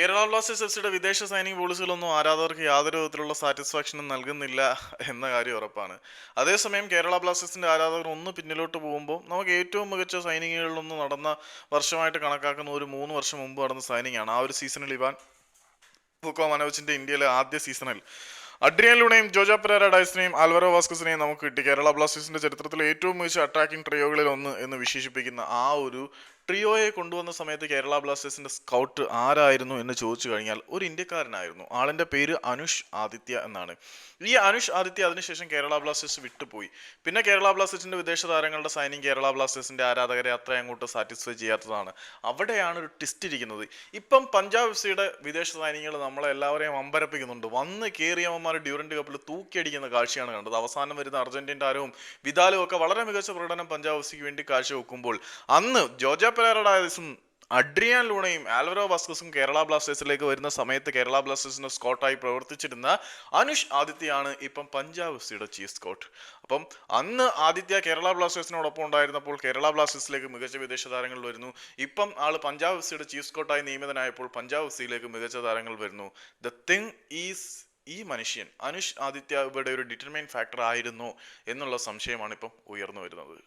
Kerala Blasters F സിയുടെ വിദേശ signing പോളിസികളൊന്നും ആരാധകർക്ക് യാതൊരു വിധത്തിലുള്ള സാറ്റിസ്ഫാക്ഷനും നൽകുന്നില്ല എന്ന കാര്യം ഉറപ്പാണ്. അതേസമയം കേരള ബ്ലാസ്റ്റേഴ്സിന്റെ ആരാധകർ ഒന്ന് പിന്നിലോട്ട് പോകുമ്പോൾ നമുക്ക് ഏറ്റവും മികച്ച സൈനികളിലൊന്ന് നടന്ന വർഷമായിട്ട് കണക്കാക്കുന്ന ഒരു മൂന്ന് വർഷം മുമ്പ് നടന്ന സൈനിങ് ആണ് ആ ഒരു സീസണിൽ ഇവാൻ ഫുക്കോ മനോജിന്റെ ഇന്ത്യയിലെ ആദ്യ സീസണിൽ. അഡ്രിയൻ ലൂണയും ജോജ പെരേര ഡൈസിനെയും ആൽവറോ വാസ്കസിനെയും നമുക്ക് കിട്ടി. കേരള ബ്ലാസ്റ്റേഴ്സിന്റെ ചരിത്രത്തിലെ ഏറ്റവും മികച്ച അറ്റാക്കിംഗ് ട്രയോകളിൽ ഒന്ന് എന്ന് വിശേഷിപ്പിക്കുന്ന ആ ഒരു ട്രിയോയെ കൊണ്ടുവന്ന സമയത്ത് കേരള ബ്ലാസ്റ്റേഴ്സിന്റെ സ്കൗട്ട് ആരായിരുന്നു എന്ന് ചോദിച്ചു കഴിഞ്ഞാൽ ഒരു ഇന്ത്യക്കാരനായിരുന്നു. ആളിന്റെ പേര് അനുഷ് ആദിത്യ എന്നാണ്. ഈ അനുഷ് ആദിത്യ അതിനുശേഷം കേരള ബ്ലാസ്റ്റേഴ്സ് വിട്ടുപോയി. പിന്നെ കേരള ബ്ലാസ്റ്റേഴ്സിന്റെ വിദേശ താരങ്ങളുടെ സൈനിങ് കേരള ബ്ലാസ്റ്റേഴ്സിന്റെ ആരാധകരെ അത്ര അങ്ങോട്ട് സാറ്റിസ്ഫൈ ചെയ്യാത്തതാണ്. അവിടെയാണ് ഒരു ട്വിസ്റ്റ് ഇരിക്കുന്നത്. ഇപ്പം പഞ്ചാബ് എഫ് സിയുടെ വിദേശ സൈനികൾ നമ്മളെ എല്ലാവരെയും അമ്പരപ്പിക്കുന്നുണ്ട്. വന്ന് കേറിയമ്മമാർ ഡ്യൂറന്റ് കപ്പിൽ തൂക്കിയടിക്കുന്ന കാഴ്ചയാണ് കണ്ടത്. അവസാനം വരുന്ന അർജന്റീൻ താരവും വിദാലും ഒക്കെ വളരെ മികച്ച പ്രകടനം പഞ്ചാബ് എഫ് സിക്ക് വേണ്ടി കാഴ്ചവെക്കുമ്പോൾ അന്ന് ജോജ പെരേറഡായസും അഡ്രിയാൻ ലൂണയും ആൽവറോ വാസ്കസും കേരള ബ്ലാസ്റ്റേഴ്സിലേക്ക് വരുന്ന സമയത്ത് കേരള ബ്ലാസ്റ്റേഴ്സിന്റെ സ്കോട്ടായി പ്രവർത്തിച്ചിരുന്ന അനുഷ് ആദിത്യയാണ് ഇപ്പം പഞ്ചാബ് എഫ് സിയുടെ ചീഫ് സ്കോട്ട്. അപ്പം അന്ന് ആദിത്യ കേരള ബ്ലാസ്റ്റേഴ്സിനോടൊപ്പം ഉണ്ടായിരുന്നപ്പോൾ കേരള ബ്ലാസ്റ്റേഴ്സിലേക്ക് മികച്ച വിദേശ താരങ്ങൾ വരുന്നു. ഇപ്പം ആൾ പഞ്ചാബ് എഫ് സിയുടെ ചീഫ് സ്കോട്ടായി നിയമിതനായപ്പോൾ പഞ്ചാബ് എഫ് സിയിലേക്ക് മികച്ച താരങ്ങൾ വരുന്നു. ദ തിങ് ഈസ് ഈ മനുഷ്യൻ അനുഷ് ആദിത്യ ഇവിടെ ഒരു ഡിറ്റർമൈൻ ഫാക്ടർ ആയിരുന്നു എന്നുള്ള സംശയമാണ് ഇപ്പം ഉയർന്നു വരുന്നത്.